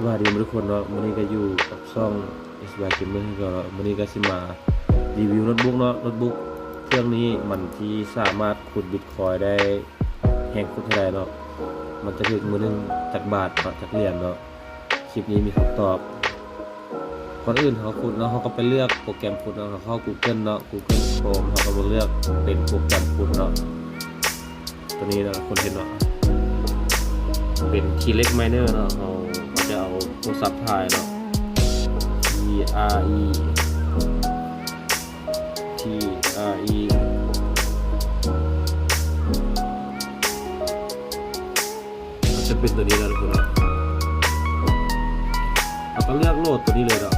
สวัสดีทุกคนเนาะมื้อนี้ก็อยู่กับช่อง s b y Gamer ก็เนาะมื้อนี้ก็สิมารีวิวโน้ตบุ๊กเนาะโน้ตบุ๊กเครื่องนี้มันที่สามารถขุดบิตคอยได้แฮงขุดเท่าใดเนาะมันจะถึงมือหนึงจักบาทเนาะจักเหรียญเนาะคลิปนี้มีคำตอบก่อนอื่นเขาขุดเนาะเขาก็ไปเลือกโปรแกรมขุดเนาะเขาเข้า Google เนาะ Google Chrome เขาก็มาเลือกเป็นโปรแกรมขุดเนาะตัวนี้เนาะคนเห็นเนาะเป็นคีย์เล็กไมเนอร์เนาะเรา ราจะเอาโทรศัพท์ถ่ายเนาะ T R E T R E จะเป็นตัวนี้แล้วทุกคนเนาะเราก็เลือกโหลดตัวนี้เลยเนาะ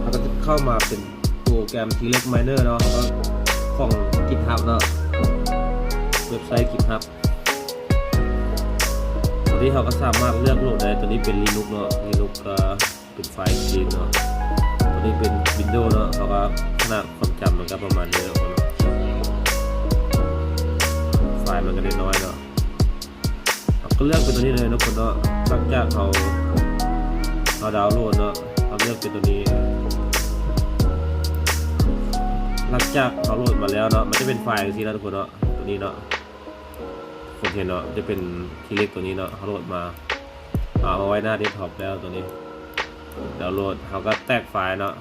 เราก็จะเข้ามาเป็นโปรแกรม T เล็กไมเนอร์เนาะแล้วก็ของ GitHub เนาะเว็บไซต์ GitHub ตัวนี้เขาก็สามารถเลือกโหลดได้ตัวนี้เป็น Linux เนาะ Linux ก็เป็นไฟล์จริงเนาะตัวนี้เป็น Windows เนาะเขาก็ขนาดความจำมันก็ประมาณนี้เนาะไฟล์มันก็ได้น้อยเนาะเราก็เลือกเป็นตัวนี้เลยนะคนเนาะหลังจากเขาเราดาวน์โหลดเนาะเราเลือกเป็นตัวนี้หลังจากเขาโหลดมาแล้วเนาะมันจะเป็นไฟล์สีนะทุกคนเนาะตัวนี้เนาะ คนเห็นเนาะจะเป็นที่เล็กตัวนี้เนาะเขาโหลดมาเอาไว้หน้าเดสก์ท็อปแล้วตัวนี้ดาวน์โหลดเขาก็แตกไฟล์เนาะ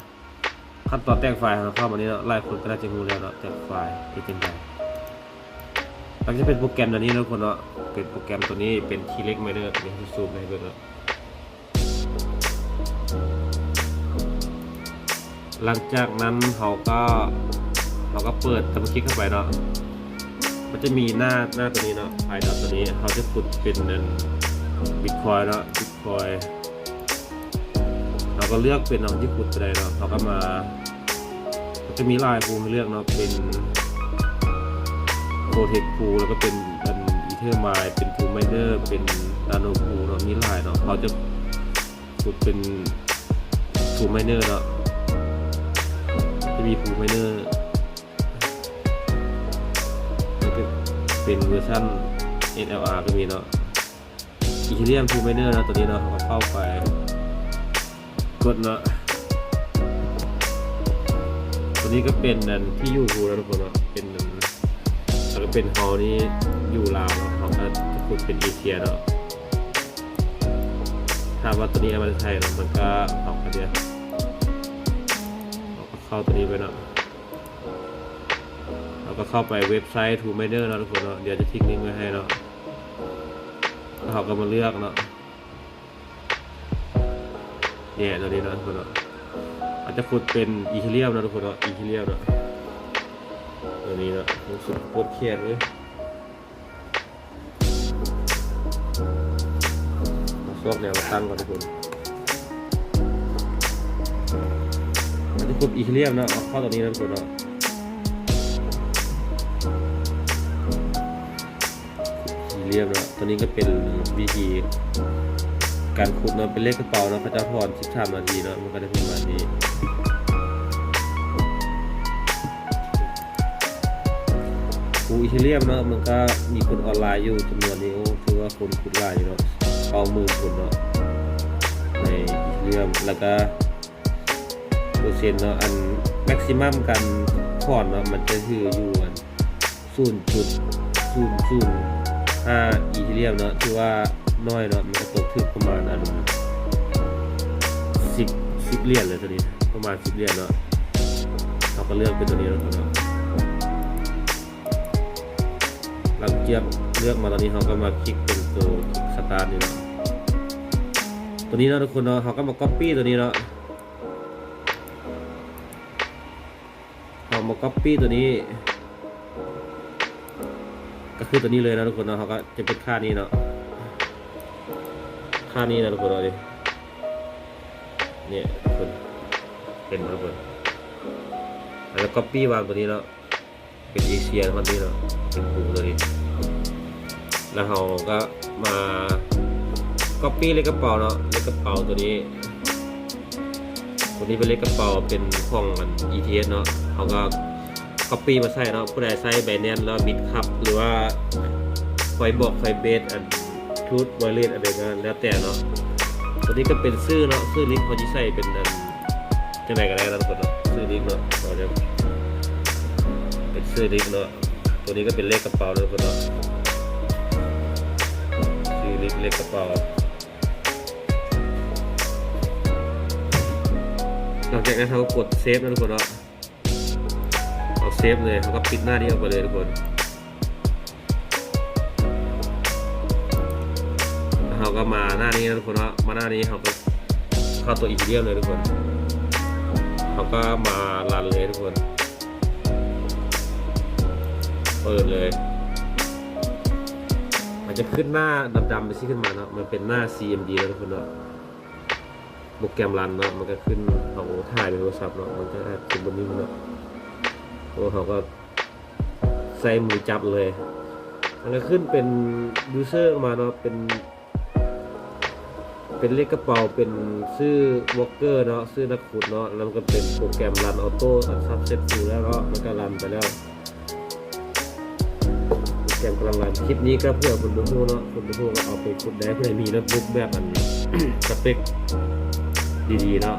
ขั้นตอนแตกไฟล์เขาเข้ามานี้เนาะหลายคนก็น่าจะรู้แล้วเนาะแตกไฟล์ที่เป็นไงมันจะเป็นโปรแกรมตัวนี้นะคนเนาะเป็นโปรแกรมตัวนี้เป็นทีเล็กไมเนอร์ตัวนี้ที่ซูมให้เบิ่งเนาะหลังจากนั้นเขาก็เขาก็เปิดทำคลิกเข้าไปเนาะันจะมีหน้าหน้าตัวนี้เนาะไฟดอทตัวนี้เขาจะขุดเป็นเงินบิตคอยเนาะบิตคอยเราก็เลือกเป็นเอาที่ขุดไปเลยเนาะเราก็มาจะมีลายภูให้เลือกเนาะเป็นโปรเทคภูแล้วก็เป็นอันอีเทอร์มายเป็นภูไมเนอร์เป็นนาโนภูเนาะมีลายเนาะเขาจะขุดเป็นภูไมเนอร์เนาะจะมีภูไมเนอร์ เป็นเวอร์ชัน NLR ก็มีเนาะอีเทียมทูไมเนอร์นะตัวนี้เนาะเขาก็เข้าไปกดเนาะตัวนี้ก็เป็นนันที่อยู่ทูแล้วทุกคนเนาะเป็นนันแล้วก็เป็นฮอลนี้อยู่ลาวเนาะเขาก็จะขุดเป็นเอเชียเนาะถ้าว่าตัวนี้เอามาใช้เนาะมันก็ออกมาเดียวเราก็เข้าตัวนี้ไปเนาะ ก็เข้าไปเว็บไซต์ t ู m i n e r เนาะทุกคนเนาะเดี๋ยวจะทิ้งลิงก์ไว้ให้เนาะแล้วเขาก็มาเลือกเนาะเนี่ยตัวนี้เนาะทุกคนเนาะอาจจะขุดเป็นอีเทเรียมนะทุกคนเนาะอีเทเรียมเนาะตัวนี้เนาะรู้สึกโคตรเครียดเลยมาซอกแนวมาตั้งก่อนทุกคนอาจจะขุดอีเทเรียมเนาะเอาเข้าตัวนี้นะทุกคนเนาะ สี่เหลี่ยมเนาะตัวนี้ก็เป็นวิธีการขุดเนาะเป็นเลขกระเป๋าเนาะพระเจ้าพร13นาทีเนาะมันก็ได้ประมาณนี้คูอีเทเรียมเนาะมันก็มีคนออนไลน์อยู่จำนวนนี้โอ้ถือว่าคนขุดหลายอยู่เนาะเก้ามื่นคนเนาะในอีเทเรียมแล้วก็เปอร์เซ็นต์เนาะอันแม็กซิมัมการถอนเนาะมันจะคืออยู่อันศูนย์จุดศูนย์ศูนย์ ถ้าอีเทียมเนาะที่ว่าน้อยเนาะมันตกถึงประมาณอันสิบสิบเหรียญเลยตัวนี้ ประมาณสิบเหรียญเนาะเราก็เลือกเป็นตัวนี้แล้วกันเนาะหลังเกียบเลือกมาตอนนี้เขาก็มาคลิกเป็นตัวสตาร์ทนี่เนาะตัวนี้เนาะทุกคนเนาะเขาก็มาก๊อปปี้ตัวนี้เนาะเขามาก๊อปปี้ตัวนี้ ก็คือตัวนี้เลยนะทุกคนเนาะเขาก็จะเป็นค่านี้เนาะค่านี้นะทุกคนเอาดิเนี่ยทุกคนเห็นทุกคนแล้วก็ปี้วางตัวนี้เนาะเป็นเอเชียคนนี้เนาะเป็นปูตัวนี้แล้วเขาก็มาก็ปี้เลขกระเป๋าเนาะเลขกระเป๋าตัวนี้ตัวนี้เป็นเลขกระเป๋าเป็นของมัน ETS เนาะเขาก็ copy มาใส่เนาะผู้ใดใส่ไบแนนแล้วบิดคับ หรือว่าไฟบอกไฟเบสอัน Bluetooth wireless อะไรก็แล้วแต่เนาะตัวนี้ก็เป็นชื่อเนาะชื่อลิงก์เขาจะใส่เป็นอันจังไหนก็ได้นะทุกคนเนาะชื่อลิงก์เนาะเราจะเป็นชื่อลิงก์เนาะตัวนี้ก็เป็นเลขกระเป๋านะทุกคนเนาะชื่อลิงก์เลขกระเป๋าหลังจากนั้นเขาก็กดเซฟนะทุกคนเนาะ เอาเซฟเลยเขาก็ปิดหน้านี้ออกไปเลยทุกคนเขาก็มาหน้านี้นะทุกคนเนาะมาหน้านี้เขาก็เข้าตัวอีเดียมเลยทุกคนเขาก็มารันเลยทุกคน เปิดเลย มันจะขึ้นหน้าดำๆไปที่ขึ้นมาเนาะมันเป็นหน้า CMD แล้วทุกคนเนาะโปรแกรมรันเนาะมันก็ขึ้นเขาถ่ายในโทรศัพท์เนาะมันจะขึ้นบนนี้เนาะ โอ้เขาก็ใส่มือจับเลยมันก็ขึ้นเป็นยูเซอร์มาเนาะเป็น เป็นเลขกระเป๋าเป็นชื่อวอลเกอร์เนาะชื่อนักขุดเนาะแล้วมันก็เป็นโปรแกรมรันออโต้อัดซับเซตฟูแล้วเนาะมันก็รันไปแล้วโปรแกรมกำลังรันคลิปนี้ก็เพื่อคุณผู้ชมเนาะคุณผู้ชมก็เอาไปขุดได้เพื่อให้มีโน้ตบุ๊กแบบอันสเปคดีๆเนาะ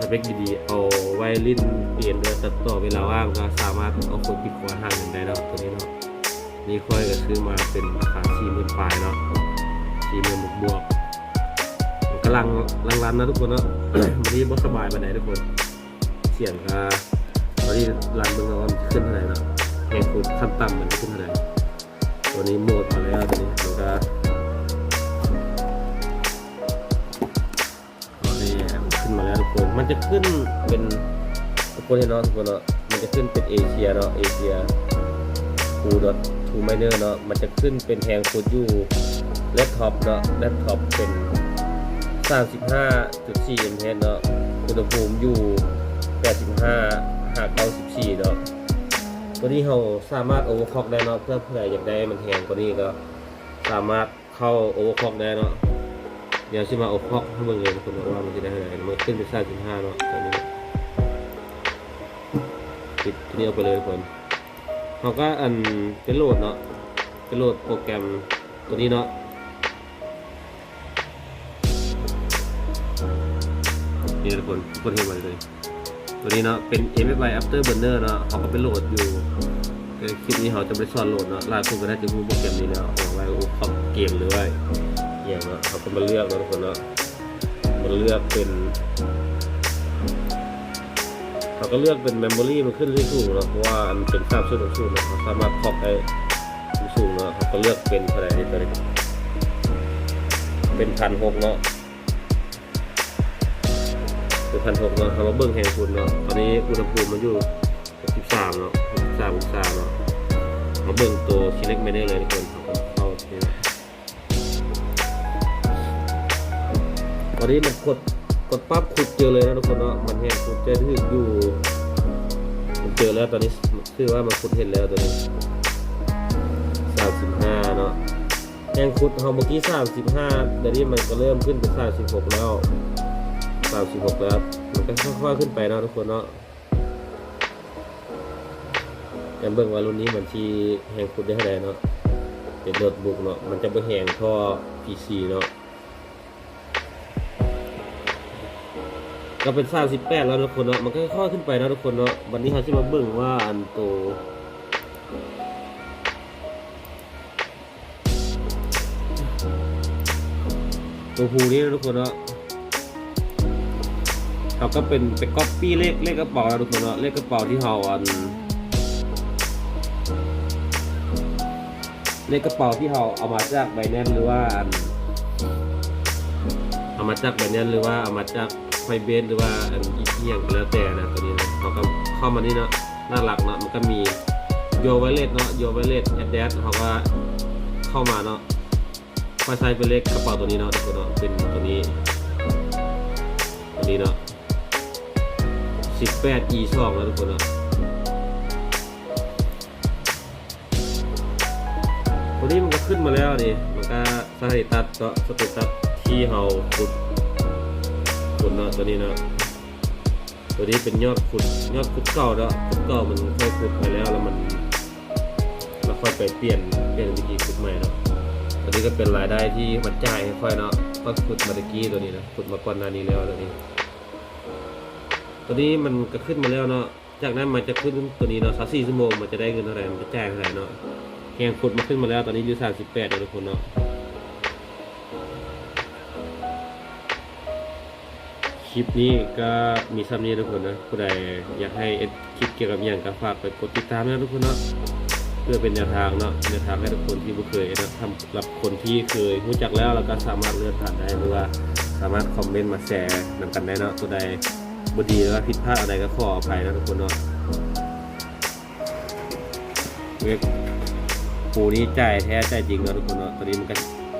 สเปคดีๆ เอาไว้ลิ้นเปลี่ยนด้วยตัดต่อเวลาว่างก็สามารถเอาคนปิดหัวห่างกันได้เนาะตัวนี้เนาะนี่ค่อยก็ซื้อมาเป็นราคาสี่หมื่นปลายเนาะสี่หมื่นบวกกำลังลังรันนะทุกคนเนาะวันนี้บ่สบายไปไหนทุกคนเสียงก็ตอนนี้รันเบิ่งแล้นขึ้นเท่าไหร่เนาะแห่งคูดขั้นต่ำมันขึ้นเท่าไหร่ตัวนี้โหมดมาแล้วตัวนี้มันก็ คน มันจะขึ้นเป็นทุกคนเห็นเนาะทุกคนเนาะ มันจะขึ้นเป็นเอเชียเนาะเอเชียทูดอททูไมเนอร์เนาะ มันจะขึ้นเป็นแทงคูดอยู่แล็ปท็อปเนาะแล็ปท็อปเป็น35.4 mH เนาะอุณหภูมิอยู่ 85หากเอา14เนาะตัวนี้เราสามารถโอเวอร์คล็อกได้เนาะเพื่อเพื่ออยากได้มันแรงกว่านี้ก็สามารถเข้าโอเวอร์คล็อกได้เนาะ เดี๋ยวชิมาโอเวอร์คล็อกให้เบิ่งเลยทุกคนว่ามันจะได้เท่าไหร่มันขึ้นเป็น35เนาะตัวนี้ปิดตัวนี้เอาไปเลยทุกคนเขาก็อันเป็นโหลดเนาะเป็นโหลดโปรแกรมตัวนี้เนาะนี่ทุกคนทุกคนเห็นหมดเลย ตัวนี้เนาะเป็น MFI Afterburner เนาะเขาก็ไปโหลดอยู่คลิปนี้เขาจะไปสอนโหลดเนาะหลายคนก็น่าจะรู้โปรแกรมนี้แล้วเอาไว้คอมเกมหรือว่า อย่างเนาะเขาก็มาเลือกนะทุกคนเนาะมาเลือกเป็นเขาก็เลือกเป็น Memory มันขึ้นที่สูงเนาะเพราะว่ามันเป็นข้ามชุดของสูงนะเขาสามารถครอบได้สูงเนาะเขาก็เลือกเป็นเท่าไหร่นี่ตัวนี้เป็นพันหกเนาะคือพันหกเนาะคำว่าเบิ้งแห่งคุณเนาะตอนนี้อุณหภูมิมันอยู่63เนาะ63องศาเนาะมาเบิ้งตัวชิ้นเล็กไม่ได้เลยทุกคน ตอนนี้มันกดกดปั๊บขุดเจอเลยนะทุกคนเนาะมันแห้งขุดเจอที่อยู่มันเจอแล้วตอนนี้คือว่ามันขุดเห็นแล้วตัวนี้35เนาะแห้งขุดเขาเมื่อกี้35เดี๋ยวนี้มันก็เริ่มขึ้นเป็น36แล้วสามสิบหกแล้วมันก็ค่อยๆขึ้นไปเนาะทุกคนเนาะแต่เบิ่งว่ารุ่นนี้มันที่แหงคุดได้เท่าไหร่เนาะเป็นโน้ตบุ๊กเนาะมันจะไปแหงท่อ PC เนาะ ก็เป็นสามสิบแปดแล้วทุกคนเนาะมันก็ค่อยขึ้นไปนะทุกคนเนาะวันนี้เขาจะมาเบิ่งว่าอันโตตัวฮูนี่นะทุกคนเนาะเขาก็เป็นเป็นก๊อปปี้เลขเลขกระเป๋านะทุกคนเนาะเลขกระเป๋าที่เขาอันเลขกระเป๋าที่เขาเอามาจากไบแนนหรือว่าอันเอามาจากไบแนนหรือว่าเอามาจาก ไฟเบนหรือว่าอันอีกอย่างก็แล้วแต่นะตัวนี้นะเขาก็เข้ามานี่เนาะน่ารักเนาะมันก็มีโยไวเลสเนาะโยไวเลสแอดแดสเขาก็เข้ามาเนาะไฟใช้เป็นเลขกกระเป๋าตัวนี้เนาะทุกคนเนาะเป็นตัวนี้ตัวนี้เนาะ 18 e 2แล้วทุกคนอะตัวนี้มันก็ขึ้นมาแล้วนี่มันก็สถานีตัดก็สเตตัสที่เฮาขุด ขุดเนาะตัวนี้เนาะตัวนี้เป็นยอดขุดยอดขุดเก่าเนาะขุดเก่ามันค่อยขุดไปแล้วแล้วมันแล้วค่อยไปเปลี่ยนเปลี่ยนวิธีขุดใหม่เนาะตัวนี้ก็เป็นรายได้ที่มันจ่ายให้ค่อยเนาะก็ขุดมาตะกี้ตัวนี้นะขุดมาก่อนหน้านี้แล้วตัวนี้ ตัวนี้มันก็ขึ้นมาแล้วเนาะจากนั้นมันจะขึ้นตัวนี้เนาะสักสี่ชั่วโมงมันจะได้เงินเท่าไหร่มันจะจ่ายเท่าไหร่เนาะแหงขุดมาขึ้นมาแล้วตอนนี้อยู่สามสิบแปดทุกคนเนาะ ลิปนี้ก็มีซ้ำนี้ทุกคนนะผู้ใดอยากให้เอ็ดคลิปเกี่ยวกับอย่างก็ฝากไปกดติดตามนะทุกคนเนาะเพื่อเป็นแนวทางเนาะแนวทางให้ทุกคนที่ไม่เคยนะทำสำหรับคนที่เคยรู้จักแล้วแล้วก็สามารถเลื่อนผ่านได้หรือว่าสามารถคอมเมนต์มาแชร์นำกันได้เนาะตัวใดบดีหรือว่าผิดพลาดอะไรก็ขออภัยนะทุกคนเนาะเว็บปูนี้จ่ายแท้จ่ายจริงเนาะทุกคนเนาะตอนนี้มันก็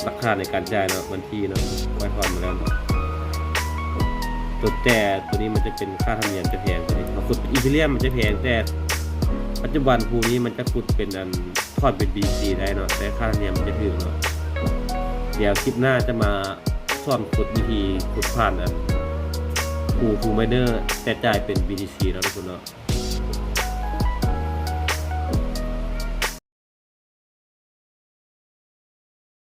ราคาในการจ่ายเนาะวันที่เนาะไว้ทอนมาแล้วเนาะ ตัวแต่ตัวนี้มันจะเป็นค่าธรรมเนียมจะแพงตัวนี้ถ้าขุดเป็นอีเทเรียมมันจะแพงแต่ปัจจุบันภูนี้มันจะขุดเป็นอันทอดเป็น BC ได้เนาะแต่ค่าธรรมเนียมมันจะถึงเนาะเดี๋ยวคลิปหน้าจะมาสอนขุดวิธีขุดผ่านอันภูภูไมเนอร์แต่จ่ายเป็น BTC แล้วทุกคนเนาะ